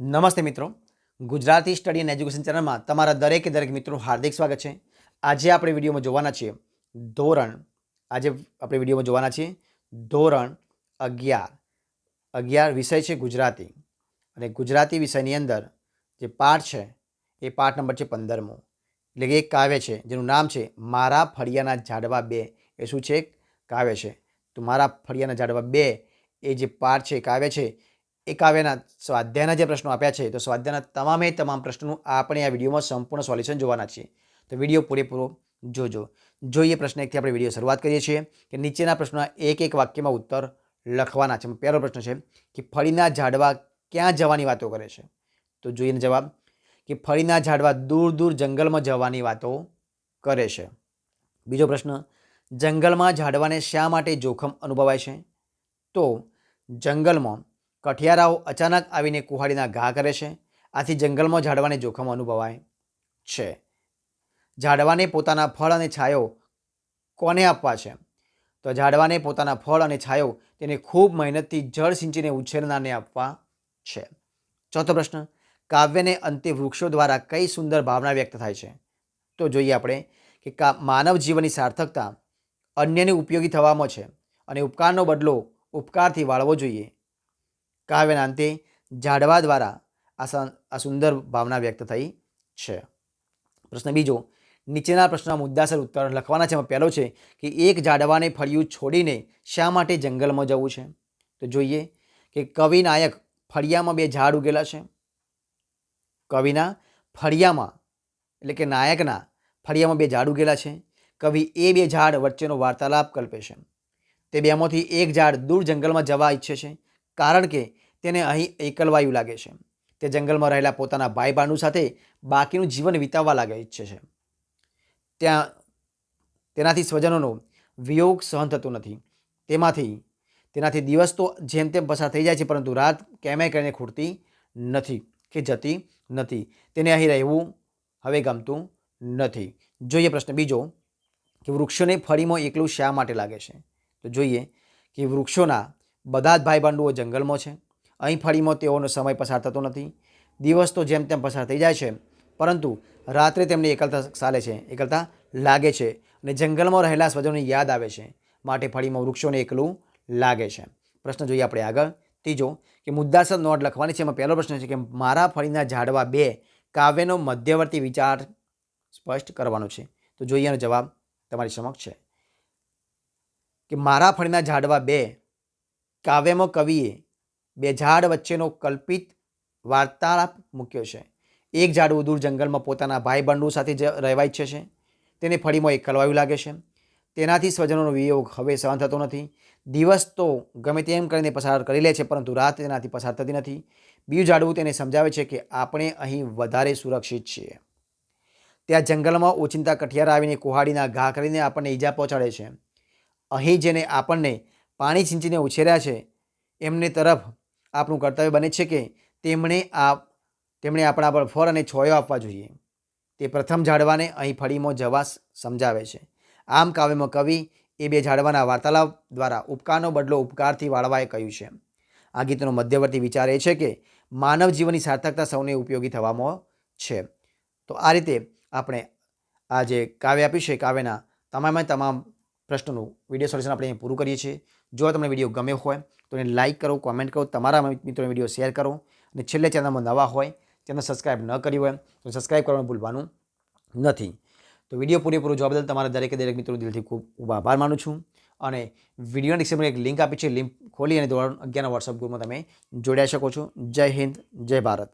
નમસ્તે મિત્રો. Gujarati study and education ચેનલમાં તમારા દરેકે દરેક મિત્રો હાર્દિક સ્વાગત છે. આજે આપણે વિડીયોમાં જોવાના છીએ ધોરણ. આજે આપણે વિડીયોમાં જોવાના છીએ ધોરણ અગિયાર. અગિયાર વિષય છે ગુજરાતી. અને ગુજરાતી વિષયની અંદર જે પાઠ છે, એ પાઠ નંબર છે પંદરમો. એટલે કે એક કાવ્ય છે, જેનું નામ છે મારા ફળિયાના ઝાડવા બે. એ શું છે? કાવ્ય છે. તો મારા ફળિયાના ઝાડવા બે એ જે પાઠ છે કાવ્ય છે એ કાવ્યના સ્વાધ્યાયના જે પ્રશ્નો આપ્યા છે, તો સ્વાધ્યાયના તમામે તમામ પ્રશ્નોનું આપણે આ વિડીયોમાં સંપૂર્ણ સોલ્યુશન જોવાના છીએ. તો વીડિયો પૂરેપૂરો જોજો. જોઈએ પ્રશ્ન એકથી આપણે વીડિયો શરૂઆત કરીએ છીએ કે નીચેના પ્રશ્નોના એક એક વાક્યમાં ઉત્તર લખવાના છે. પહેલો પ્રશ્ન છે કે ફળીના ઝાડવા ક્યાં જવાની વાતો કરે છે? તો જોઈએ જવાબ કે ફળીના ઝાડવા દૂર દૂર જંગલમાં જવાની વાતો કરે છે. બીજો પ્રશ્ન, જંગલમાં ઝાડવાને શા માટે જોખમ અનુભવાય છે? તો જંગલમાં કઠિયારાઓ અચાનક આવીને કુહાડીના ઘા કરે છે. આથી જંગલમાં ઝાડવાને જોખમ અનુભવાય છે. ઝાડવાને પોતાના ફળ અને છાયો કોને આપવા છે? તો ઝાડવાને પોતાના ફળ અને છાયો તેને ખૂબ મહેનતથી જળ સિંચીને ઉછેરનારને આપવા છે. ચોથો પ્રશ્ન, કાવ્યને અંતે વૃક્ષો દ્વારા કઈ સુંદર ભાવના વ્યક્ત થાય છે? તો જોઈએ આપણે કે કા માનવ જીવનની સાર્થકતા અન્યને ઉપયોગી થવામાં છે અને ઉપકારનો બદલો ઉપકારથી વાળવો જોઈએ. કાવ્યના અંતે ઝાડવા દ્વારા આ સુંદર ભાવના વ્યક્ત થઈ છે. પ્રશ્ન બીજો, નીચેના પ્રશ્નના મુદ્દાસર ઉત્તર લખવાના છે. પહેલો છે કે એક ઝાડવાને ફળિયું છોડીને શા માટે જંગલમાં જવું છે? તો જોઈએ કે કવિ નાયક ફળિયામાં બે ઝાડ ઉગેલા છે. કવિના ફળિયામાં, એટલે કે નાયકના ફળિયામાં બે ઝાડ ઉગેલા છે. કવિ એ બે ઝાડ વચ્ચેનો વાર્તાલાપ કલ્પે છે. તે બેમાંથી એક ઝાડ દૂર જંગલમાં જવા ઈચ્છે છે. કારણ કે તેને અહીં એકલવાયું લાગે છે તે જંગલમાં રહેલા પોતાના ભાઈ ભાંડુ સાથે બાકીનું જીવન વિતાવવા લાગે ઈચ્છે છે. ત્યાં, તેનાથી સ્વજનોનો વિયોગ સહન થતો નથી. તેમાંથી, તેનાથી દિવસ તો જેમ તેમ પસાર થઈ જાય છે પરંતુ રાત કેમે કરીને ખૂટતી નથી કે જતી નથી. તેને અહીં રહેવું હવે ગમતું નથી. જોઈએ પ્રશ્ન બીજો, કે વૃક્ષોને ફળીમાં એકલું શા માટે લાગે છે? તો જોઈએ કે વૃક્ષોના બધા જ ભાઈ બંધુઓ જંગલમાં છે. અહીં ફળીમાં તેઓનો સમય પસાર થતો નથી. દિવસ તો જેમ તેમ પસાર થઈ જાય છે, પરંતુ રાત્રે તેમને એકલતા ચાલે છે, એકલતા લાગે છે અને જંગલમાં રહેલા સ્વજનોની યાદ આવે છે. માટે ફળીમાં વૃક્ષોને એકલું લાગે છે. પ્રશ્ન જોઈએ આપણે આગળ. ત્રીજો, કે મુદ્દાસર નોટ લખવાની છે. એમાં પહેલો પ્રશ્ન છે કે મારા ફળીના ઝાડવા બે કાવ્યનો મધ્યવર્તી વિચાર સ્પષ્ટ કરવાનો છે. તો જોઈએ એનો જવાબ તમારી સમક્ષ છે. કે મારા ફળીના ઝાડવા બે કાવ્યમાં કવિએ બે ઝાડ વચ્ચેનો કલ્પિત વાર્તાલાપ મૂક્યો છે. એક ઝાડવું દૂર જંગલમાં પોતાના ભાઈ બંડુ સાથે રહેવા ઈચ્છે છે તેને ફળીમાં એકલવાયું લાગે છે. તેનાથી સ્વજનોનો વિયોગ હવે સહન થતો નથી. દિવસ તો ગમે તેમ કરીને પસાર કરી લે છે, પરંતુ રાત તેનાથી પસાર થતી નથી. બીજું ઝાડવું તેને સમજાવે છે કે આપણે અહીં વધારે સુરક્ષિત છીએ. ત્યાં જંગલમાં ઓચિંતા કઠિયારા આવીને કુહાડીના ઘા કરીને આપણને ઈજા પહોંચાડે છે. અહીં જેને આપણને પાણી સિંચીને ઉછેર્યા છે, એમને તરફ આપણું કર્તવ્ય બને છે કે તેમણે આ, તેમણે આપણા પર ફળ અને છોયો આપવા જોઈએ. તે પ્રથમ ઝાડવાને અહીં ફળીમાં જવા સમજાવે છે. આમ કાવ્યમાં કવિ એ બે ઝાડવાના વાર્તાલાપ દ્વારા ઉપકારનો બદલો ઉપકારથી વાળવાએ કહ્યું છે. આ ગીતનો મધ્યવર્તી વિચાર એ છે કે માનવ જીવનની સાર્થકતા સૌને ઉપયોગી થવામાં છે. તો આ રીતે આપણે આ જે કાવ્ય આપ્યું છે કાવ્યના તમામે તમામ પ્રશ્નોનું વીડિયો સોલ્યુશન આપણે અહીં પૂરું કરીએ છીએ. જો તમને વીડિયો ગમ્યો હોય તો એને લાઇક કરો કોમેન્ટ કરો, તમારા મિત્રોને વીડિયો શેર કરો. અને છેલ્લે ચેનલમાં નવા હોય, ચેનલ સબસ્ક્રાઈબ ન કરી હોય, તો સબસ્ક્રાઇબ કરવાનું ભૂલવાનું નથી. તો વીડિયો પૂરેપૂરો જોવા બદલ તમારા દરેકે દરેક મિત્રો દિલથી ખૂબ ખૂબ આભાર માનું છું. અને વીડિયો ડિસ્ક્રિપ્શનમાં એક લિંક આપી છે લિંક ખોલી અને ધોરણ અગિયારના વોટ્સઅપ ગ્રુપમાં તમે જોડાઈ શકો છો. જય હિન્દ, જય ભારત.